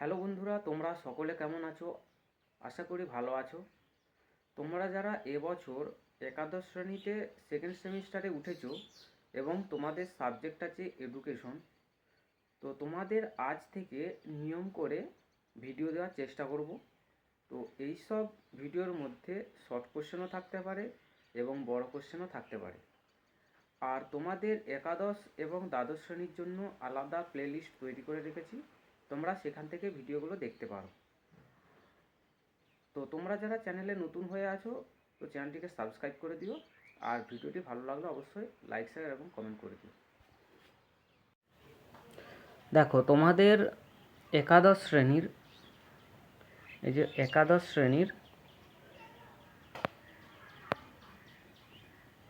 Hello বন্ধুরা, তোমরা সকলে কেমন আছো? আশা করি ভালো আছো। তোমরা যারা এবছর একাদশ শ্রেণীতে সেকেন্ড সেমিস্টারে উঠেছো এবং তোমাদের সাবজেক্ট আছে এডুকেশন তো তোমাদের আজ থেকে নিয়ম করে ভিডিও দেওয়ার চেষ্টা করব। তো এই সব ভিডিওর মধ্যে শর্ট কোশ্চেনও থাকতে পারে এবং বড় কোশ্চেনও থাকতে পারে। আর তোমাদের একাদশ এবং দ্বাদশ শ্রেণির জন্য আলাদা প্লেলিস্ট তৈরি করে রেখেছি। তোমরা সেখান থেকে ভিডিওগুলো দেখতে পারো। তো তোমরা যারা চ্যানেলে নতুন হয়ে আছো, তো চ্যানেলটিকে সাবস্ক্রাইব করে দিও। আর ভিডিওটি ভালো লাগলে অবশ্যই লাইক, শেয়ার এবং কমেন্ট করে দিও। দেখো, তোমাদের একাদশ শ্রেণির, এই যে একাদশ শ্রেণির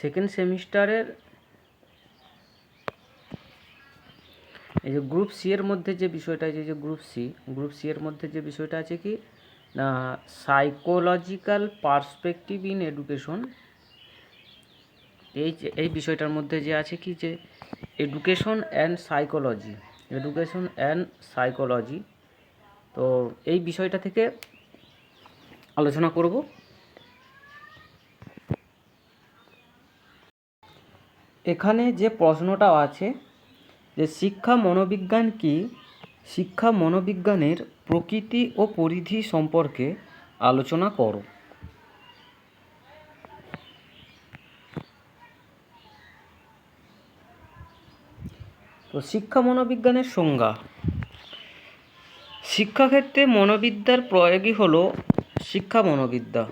সেকেন্ড সেমিস্টারের এই যে গ্রুপ সি এর মধ্যে যে বিষয়টা আছে যে গ্রুপ সি গ্রুপ সি এর মধ্যে যে বিষয়টা আছে কি? না সাইকোলজিক্যাল পার্সপেক্টিভ ইন এডুকেশন এই এই বিষয়টার মধ্যে যে আছে কি? যে education and psychology education and psychology তো এই বিষয়টা থেকে আলোচনা করব। এখানে যে প্রশ্নটা আছে যে শিক্ষা মনোবিজ্ঞান কি? শিক্ষা মনোবিজ্ঞানের প্রকৃতি ও পরিধি সম্পর্কে আলোচনা করো। তো শিক্ষা মনোবিজ্ঞানের সংজ্ঞা। শিক্ষাক্ষেত্রে মনোবিদ্যার প্রয়োগই হলো শিক্ষা মনোবিদ্যা।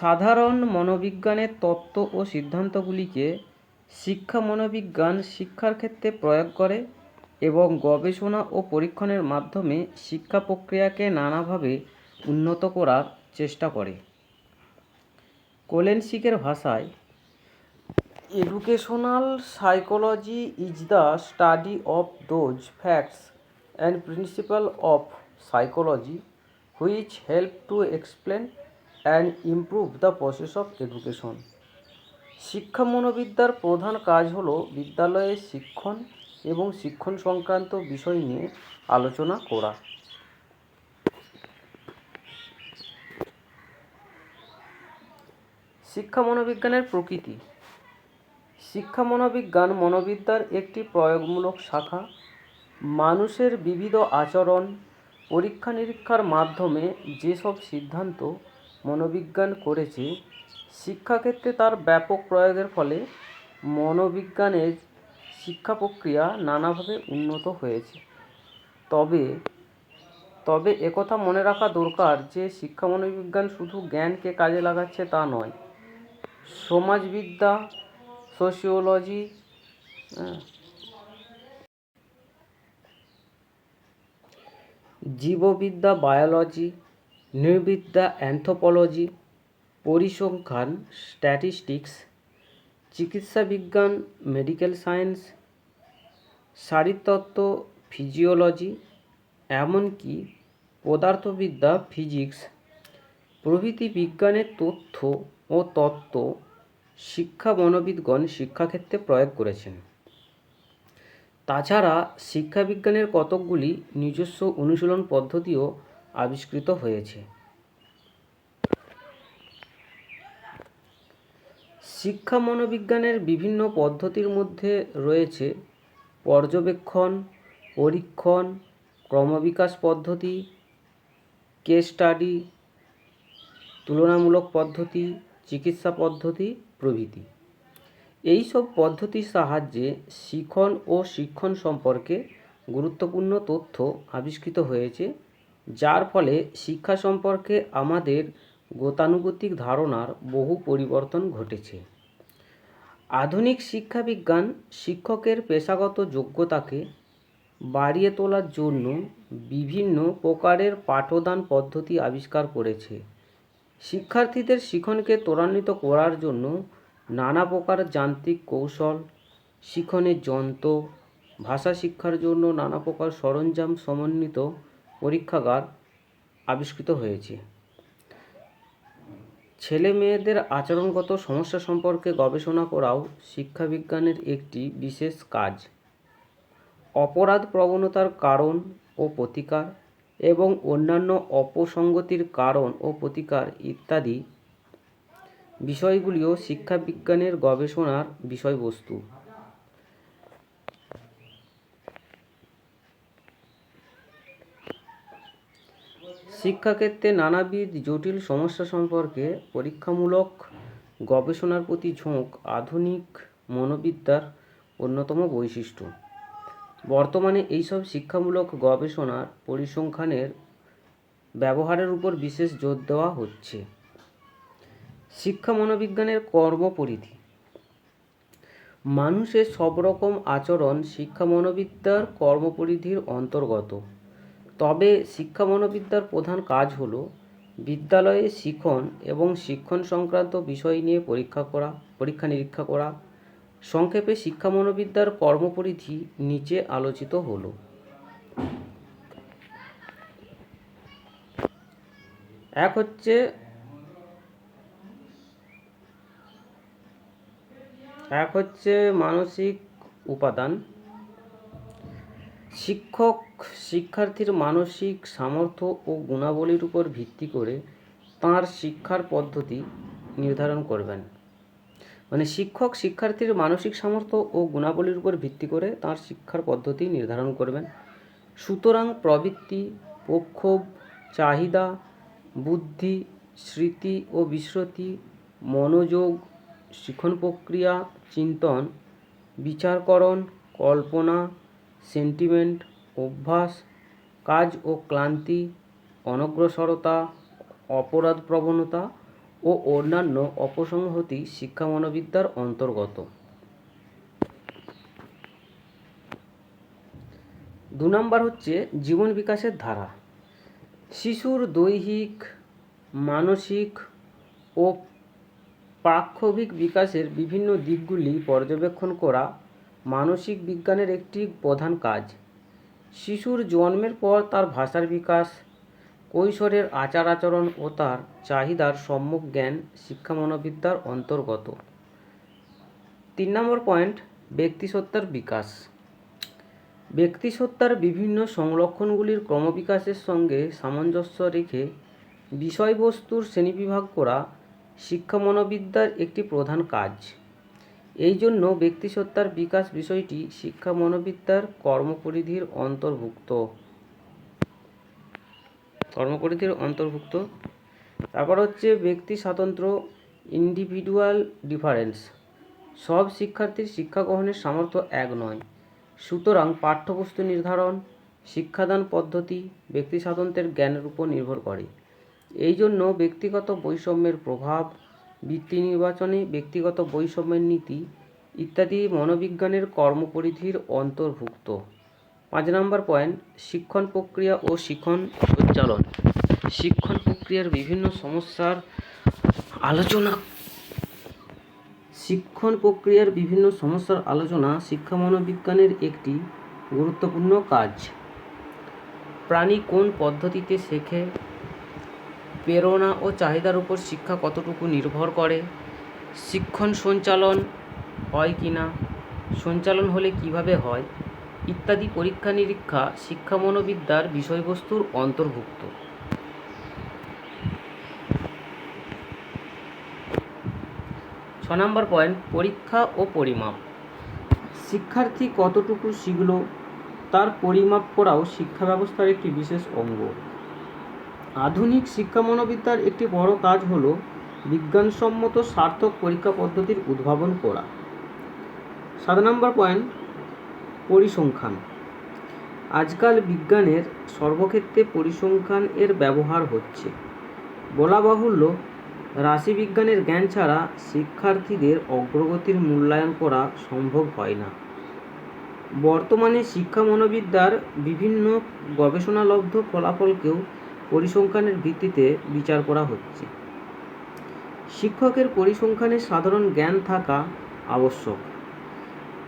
সাধারণ মনোবিজ্ঞানের তত্ত্ব ও সিদ্ধান্তগুলিকে শিক্ষা মনোবিজ্ঞান শিক্ষার ক্ষেত্রে প্রয়োগ করে এবং গবেষণা ও পরীক্ষণের মাধ্যমে শিক্ষা প্রক্রিয়াকে নানাভাবে উন্নত করার চেষ্টা করে। কোলেনসিকের ভাষায় educational psychology is the study of those facts and principle of psychology which help to explain and improve the process of education শিক্ষা মনোবিদ্যার প্রধান কাজ হল বিদ্যালয়ে শিক্ষণ এবং শিক্ষণ সংক্রান্ত বিষয় নিয়ে আলোচনা করা। শিক্ষা মনোবিজ্ঞানের প্রকৃতি। শিক্ষা মনোবিজ্ঞান মনোবিদ্যার একটি প্রয়োগমূলক শাখা। মানুষের বিবিধ আচরণ পরীক্ষা নিরীক্ষার মাধ্যমে যেসব সিদ্ধান্ত মনোবিজ্ঞান করেছে শিক্ষাক্ষেত্রে তার ব্যাপক প্রয়োগের ফলে মনোবিজ্ঞানের শিক্ষা প্রক্রিয়া নানাভাবে উন্নত হয়েছে। তবে তবে একথা মনে রাখা দরকার যে শিক্ষা মনোবিজ্ঞান শুধু জ্ঞানকে কাজে লাগাচ্ছে তা নয়। সমাজবিদ্যা, সোশিওলজি জীববিদ্যা, বায়োলজি, নৃবিদ্যা, অ্যানথ্রোপোলজি পরিসংখ্যান স্ট্যাটিস্টিক্স চিকিৎসা বিজ্ঞান মেডিকেল সায়েন্স শারীরতত্ত্ব ফিজিওলজি এমনকি পদার্থবিদ্যা ফিজিক্স প্রভৃতি বিজ্ঞানের তথ্য ও তত্ত্ব শিক্ষা মনোবিদগণ শিক্ষাক্ষেত্রে প্রয়োগ করেছেন। তাছাড়া শিক্ষাবিজ্ঞানের কতকগুলি নিজস্ব অনুশীলন পদ্ধতিও আবিষ্কৃত হয়েছে। শিক্ষা মনোবিজ্ঞানের বিভিন্ন পদ্ধতির মধ্যে রয়েছে পর্যবেক্ষণ, পরীক্ষণ, ক্রমবিকাশ পদ্ধতি কেস স্টাডি তুলনামূলক পদ্ধতি, চিকিৎসা পদ্ধতি, প্রভৃতি। এই সব পদ্ধতির সাহায্যে শিখন ও শিক্ষণ সম্পর্কে গুরুত্বপূর্ণ তথ্য আবিষ্কৃত হয়েছে, যার ফলে শিক্ষা সম্পর্কে আমাদের গতানুগতিক ধারণার বহু পরিবর্তন ঘটেছে। আধুনিক শিক্ষাবিজ্ঞান শিক্ষকের পেশাগত যোগ্যতাকে বাড়িয়ে তোলার জন্য বিভিন্ন প্রকারের পাঠদান পদ্ধতি আবিষ্কার করেছে। শিক্ষার্থীদের শিখনকে ত্বরান্বিত করার জন্য নানা প্রকার যান্ত্রিক কৌশল শিখনের যন্ত্র, ভাষা শিক্ষার জন্য নানা প্রকার সরঞ্জাম সমন্বিত পরীক্ষাগার আবিষ্কৃত হয়েছে। ছেলে মেয়েদের আচরণগত সমস্যা সম্পর্কে গবেষণা করাও শিক্ষাবিজ্ঞানের একটি বিশেষ কাজ। অপরাধ প্রবণতার কারণ ও প্রতিকার এবং অন্যান্য অপসঙ্গতির কারণ ও প্রতিকার ইত্যাদি বিষয়গুলিও শিক্ষাবিজ্ঞানের গবেষণার বিষয়বস্তু। শিক্ষাক্ষেত্রে নানাবিধ জটিল সমস্যা সম্পর্কে পরীক্ষামূলক গবেষণার প্রতি ঝোঁক আধুনিক মনোবিদ্যার অন্যতম বৈশিষ্ট্য। বর্তমানে এইসব শিক্ষামূলক গবেষণার পরিসংখ্যানের ব্যবহারের উপর বিশেষ জোর দেওয়া হচ্ছে। শিক্ষা মনোবিজ্ঞানের কর্মপরিধি। মানুষের সব রকম আচরণ শিক্ষা মনোবিদ্যার কর্মপরিধির অন্তর্গত। তবে শিক্ষা মনোবিদ্যার প্রধান কাজ হল বিদ্যালয়ে শিখন এবং শিক্ষণ সংক্রান্ত বিষয় নিয়ে পরীক্ষা করা, পরীক্ষা নিরীক্ষা করা। সংক্ষেপে শিক্ষা মনোবিদ্যার কর্মপরিধি নিচে আলোচিত হলো। এক হচ্ছে এক হচ্ছে মানসিক উপাদান। শিক্ষক, শিক্ষার্থীর মানসিক সামর্থ্য ও গুণাবলীর উপর ভিত্তি করে তার শিক্ষার পদ্ধতি নির্ধারণ করবেন। মানে শিক্ষক, শিক্ষার্থীর মানসিক সামর্থ্য ও গুণাবলীর উপর ভিত্তি করে তার শিক্ষার পদ্ধতি নির্ধারণ করবেন। সুতরাং প্রবৃত্তি, প্রক্ষোভ, চাহিদা, বুদ্ধি, স্মৃতি ও বিস্মৃতি, মনোযোগ, শিখন প্রক্রিয়া, চিন্তন, বিচারকরণ, কল্পনা সেন্টিমেন্ট অভ্যাস, কাজ ও ক্লান্তি, অনগ্রসরতা, অপরাধ প্রবণতা ও অন্যান্য অপসংহতি শিক্ষা মনোবিদ্যার অন্তর্গত। দু নম্বর হচ্ছে জীবন বিকাশের ধারা। শিশুর দৈহিক, মানসিক ও প্রাক্ষবিক বিকাশের বিভিন্ন দিকগুলি পর্যবেক্ষণ করা মানসিক বিজ্ঞানের একটি প্রধান কাজ। শিশুর জন্মের পর তার ভাষার বিকাশ, কৈশোরের আচার আচরণ ও তার চাহিদার সম্যক জ্ঞান শিক্ষা মনোবিদ্যার অন্তর্গত। তিন নম্বর পয়েন্ট ব্যক্তিসত্তার বিকাশ। ব্যক্তিসত্তার বিভিন্ন সংলক্ষণগুলির ক্রমবিকাশের সঙ্গে সামঞ্জস্য রেখে বিষয়বস্তুর শ্রেণীবিভাগ করা শিক্ষা মনোবিদ্যার একটি প্রধান কাজ। এই জন্য ব্যক্তিসত্তার বিকাশ বিষয়টি শিক্ষা মনোবিদ্যার কর্মপরিধির অন্তর্ভুক্ত। কর্মপরিধির অন্তর্ভুক্ত। তারপর হচ্ছে ব্যক্তি স্বাতন্ত্র্য ইন্ডিভিজুয়াল ডিফারেন্স সব শিক্ষার্থীর শিক্ষা গ্রহণের সামর্থ্য এক নয়। সুতরাং পাঠ্যবস্তু নির্ধারণ, শিক্ষাদান পদ্ধতি ব্যক্তি স্বাতন্ত্রের জ্ঞানের উপর নির্ভর করে। এই জন্য ব্যক্তিগত বৈষম্যের প্রভাব বৃত্তি নির্বাচনে ব্যক্তিগত বৈষম্যের নীতি ইত্যাদি মনোবিজ্ঞানের কর্মপরিধির অন্তর্ভুক্ত। পাঁচ নম্বর পয়েন্ট, শিক্ষণ প্রক্রিয়া ও শিক্ষণ সঞ্চালন শিক্ষণ প্রক্রিয়ার বিভিন্ন সমস্যার আলোচনা। শিক্ষণ প্রক্রিয়ার বিভিন্ন সমস্যার আলোচনা শিক্ষা মনোবিজ্ঞানের একটি গুরুত্বপূর্ণ কাজ। প্রাণী কোন পদ্ধতিতে শেখে? প্রেরণা ও চাহিদার উপর শিক্ষা কতটুকু নির্ভর করে? শিক্ষণ সঞ্চালন হয় কি না? সঞ্চালন হলে কীভাবে হয়? ইত্যাদি পরীক্ষা নিরীক্ষা শিক্ষা মনোবিদ্যার বিষয়বস্তুর অন্তর্ভুক্ত। ছ নম্বর পয়েন্ট, পরীক্ষা ও পরিমাপ। শিক্ষার্থী কতটুকু শিখল, তার পরিমাপ করাও শিক্ষা ব্যবস্থার একটি বিশেষ অঙ্গ। আধুনিক শিক্ষা মনোবিদ্যার একটি বড় কাজ হল বিজ্ঞানসম্মত সার্থক পরীক্ষা পদ্ধতির উদ্ভাবন করা। সাত নম্বর পয়েন্ট, পরিসংখ্যান। আজকাল বিজ্ঞানের সর্বক্ষেত্রে পরিসংখ্যান এর ব্যবহার হচ্ছে। বলা বাহুল্য, রাশিবিজ্ঞানের জ্ঞান ছাড়া শিক্ষার্থীদের অগ্রগতির মূল্যায়ন করা সম্ভব হয় না। বর্তমানে শিক্ষা মনোবিদ্যার বিভিন্ন গবেষণালব্ধ ফলাফলকেও পরিসংখ্যানের ভিত্তিতে বিচার করা হচ্ছে। শিক্ষকের পরিসংখ্যানের সাধারণ জ্ঞান থাকা আবশ্যক।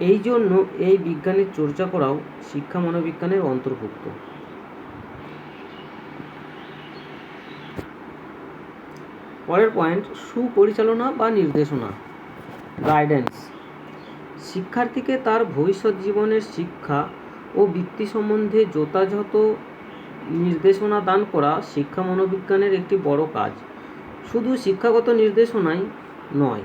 এই জন্য এই বিজ্ঞানের চর্চা করাও শিক্ষা মনোবিজ্ঞানের অন্তর্ভুক্ত। পরের পয়েন্ট, সুপরিচালনা বা নির্দেশনা গাইডেন্স শিক্ষার্থীকে তার ভবিষ্যৎ জীবনের শিক্ষা ও বৃত্তি সম্বন্ধে যথাযথ নির্দেশনা দান করা শিক্ষা মনোবিজ্ঞানের একটি বড় কাজ। শুধু শিক্ষাগত নির্দেশনাই নয়,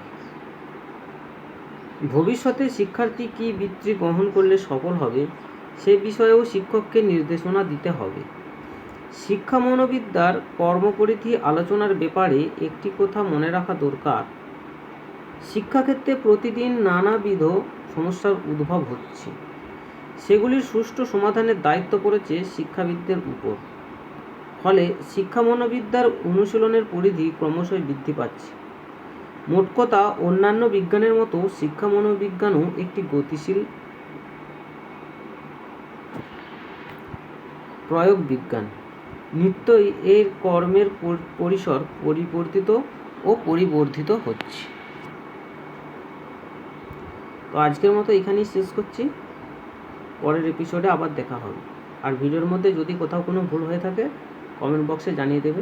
ভবিষ্যতে শিক্ষার্থী কী বৃত্তি গ্রহণ করলে সফল হবে, সে বিষয়েও শিক্ষককে নির্দেশনা দিতে হবে। শিক্ষা মনোবিদ্যার কর্মপরিধি আলোচনার ব্যাপারে একটি কথা মনে রাখা দরকার। শিক্ষাক্ষেত্রে প্রতিদিন নানাবিধ সমস্যার উদ্ভব হচ্ছে। সেগুলির সুষ্ঠু সমাধানের দায়িত্ব পড়েছে শিক্ষাবিদদের উপর। ফলে শিক্ষা মনোবিদ্যার অনুশীলনের পরিধি ক্রমশই বৃদ্ধি পাচ্ছে। মোট কথা, অন্যান্য বিজ্ঞানের মতো শিক্ষা মনোবিজ্ঞানও একটি গতিশীল প্রয়োগ বিজ্ঞান নিত্যই এর কর্মের পরিসর পরিবর্তিত ও পরিবর্ধিত হচ্ছে। তো আজকের মতো এখানেই শেষ করছি। পরের এপিসোডে আবার দেখা হবে। আর ভিডিওর মধ্যে যদি কোথাও কোনো ভুল হয়ে থাকে কমেন্ট বক্সে জানিয়ে দেবে।